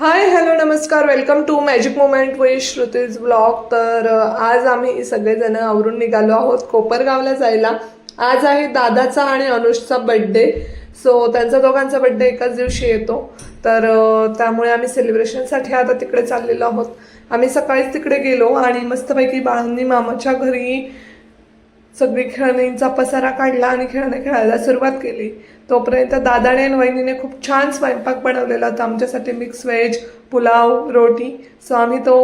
हाय hello नमस्कार. Welcome to magic moment with Shruti's blog तर आज आम्ही सगळेजण आवरून निघालो आहोत कोपरगावला जायला. आज आहे दादाचा आणि अनुषचा बड्डे सो त्यांचा दोघांचा बड्डे एकाच दिवशी येतो. तर त्यामुळे आम्ही सेलिब्रेशनसाठी आता तिकडे चाललेलो आहोत. आम्ही सकाळीच तिकडे गेलो आणि मस्तपैकी बाळांनी मामाच्या घरी सगळी खेळणींचा पसारा काढला आणि खेळणे खेळायला सुरुवात केली. तोपर्यंत दादाने आणि वहिनीने खूप छान स्वयंपाक बनवलेला होता. आमच्यासाठी मिक्स व्हेज पुलाव रोटी. सो आम्ही तो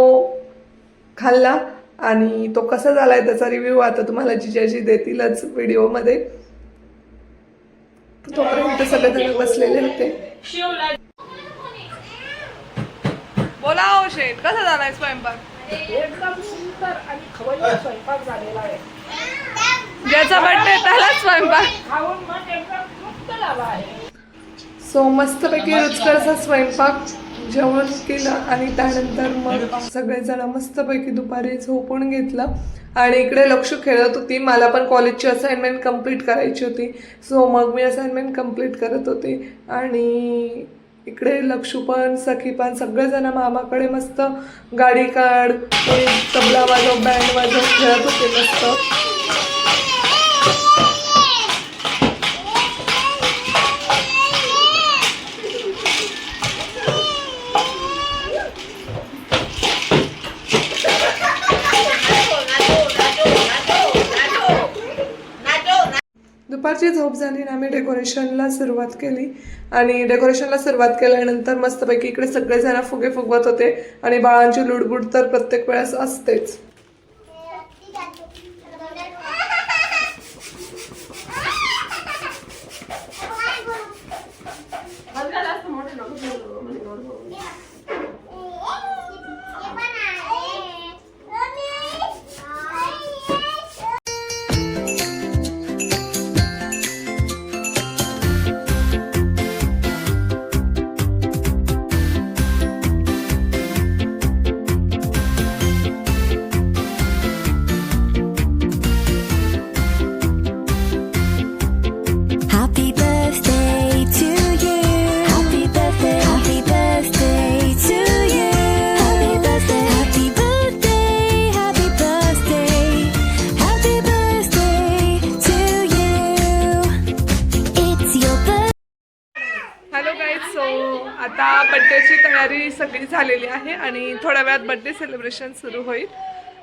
खाल्ला आणि तो कसा झाला आहे त्याचा रिव्ह्यू आता तुम्हाला जिजाजी देतीलच व्हिडिओमध्ये. तोपर्यंत सगळेजण बसलेले होते. बोला हो शेठ कसा झालाय स्वयंपाक? एकदम सुंदर आणि खवय्या स्वयंपाक झालेला आहे. ज्याचा बर्थडे त्याला स्वयंपाक. सो मस्तपैकी रुचकर असा स्वयंपाक जेवण केलं आणि त्यानंतर मग सगळेजण मस्तपैकी दुपारी झोपून घेतलं. आणि इकडे लक्ष खेळत होती. मला पण कॉलेजची असाइनमेंट कंप्लीट करायची होती. सो मग मी असाइनमेंट कंप्लीट करत होते. आणि इकडे लक्षू पण सखी पण सगळेजण मामाकडे मस्त गाडी काढ तबला वाजव बँड वाजव खेळत होते मस्त. दुपारची झोप झाली आणि आम्ही डेकोरेशनला सुरुवात केली. आणि डेकोरेशनला सुरुवात केल्यानंतर मस्तपैकी इकडे सगळेजण फुगे फुगवत होते. आणि बाळांची लुडबुड तर प्रत्येक वेळेस असतेच. सो आता बड्डेची तयारी सगळी झालेली आहे आणि थोड्या वेळात बड्डे सेलिब्रेशन सुरू होईल.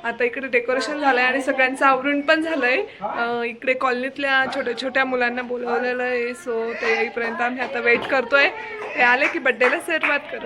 आता इकडे डेकोरेशन झालं आहे आणि सगळ्यांचं आवरून पण झालं आहे इकडे कॉलनीतल्या छोट्या छोट्या मुलांना बोलवलेलं आहे. सो ते येईपर्यंत आम्ही आता वेट करतोय. ते आले की बड्डेला सुरुवात करू.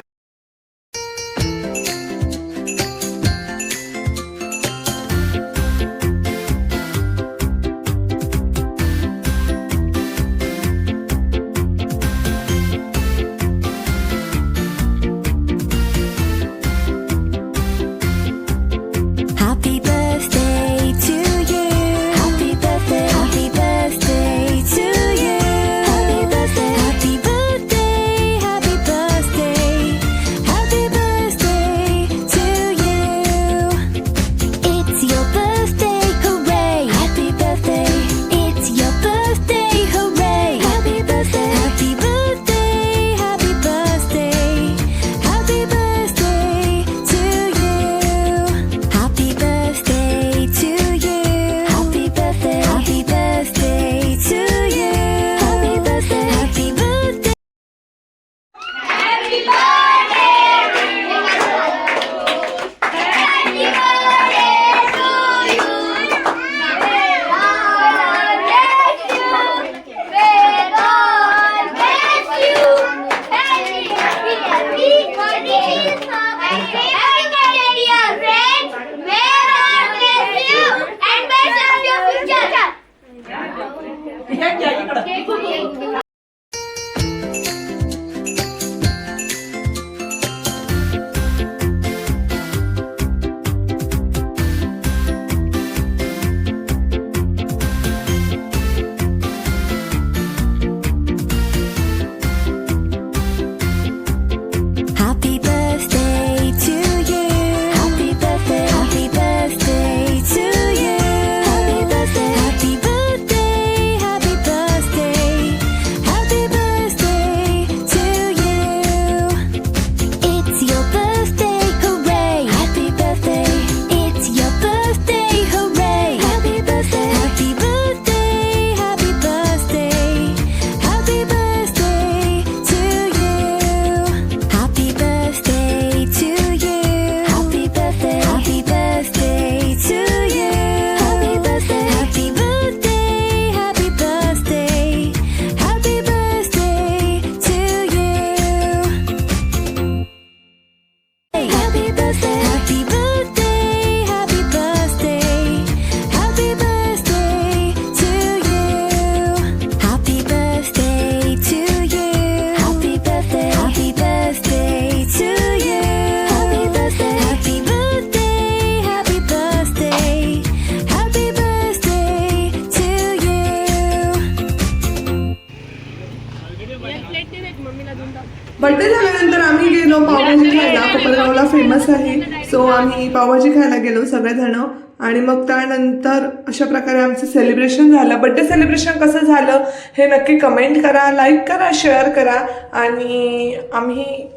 कोपरगावला फेमस आहे. सो आम्ही पावभाजी खायला गेलो सगळेजण. आणि मग त्यानंतर अशा प्रकारे आमचं सेलिब्रेशन झालं. बड्डे सेलिब्रेशन कसं झालं हे नक्की कमेंट करा लाईक करा शेअर करा. आणि आम्ही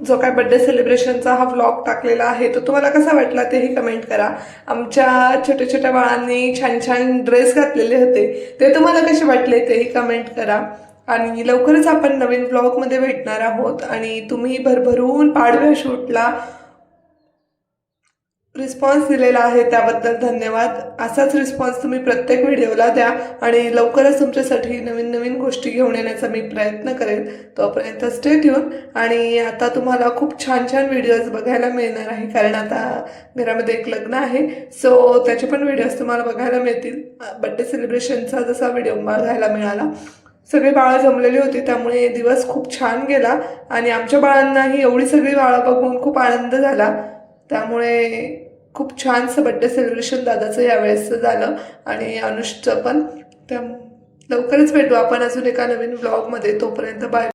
जो काय बड्डे सेलिब्रेशनचा हा व्लॉग टाकलेला आहे तो तुम्हाला कसा वाटला तेही कमेंट करा. आमच्या छोट्या छोट्या बाळांनी छान छान ड्रेस घातलेले होते. ते तुम्हाला कसे वाटले तेही कमेंट करा. आणि लवकरच आपण नवीन ब्लॉगमध्ये भेटणार आहोत. आणि तुम्ही भरभरून पाडव्या शूटला रिस्पॉन्स दिलेला आहे त्याबद्दल धन्यवाद. असाच रिस्पॉन्स तुम्ही प्रत्येक व्हिडिओला द्या आणि लवकरच तुमच्यासाठी नवीन नवीन गोष्टी घेऊन येण्याचा मी प्रयत्न करेन. तोपर्यंत स्टे ठेवून आणि आता तुम्हाला खूप छान छान व्हिडिओज बघायला मिळणार आहे. कारण आता घरामध्ये एक लग्न आहे. सो त्याचे पण व्हिडिओज तुम्हाला बघायला मिळतील. बड्डे सेलिब्रेशनचा जसा व्हिडिओ बघायला मिळाला सगळी बाळं जमलेली होती त्यामुळे दिवस खूप छान गेला आणि आमच्या बाळांनाही एवढी सगळी बाळं बघून खूप आनंद झाला. त्यामुळे खूप छानसं बड्डे सेलिब्रेशन दादाचं यावेळेसचं झालं आणि अनुषचं पण. त्या लवकरच भेटू आपण अजून एका नवीन ब्लॉगमध्ये तोपर्यंत बाय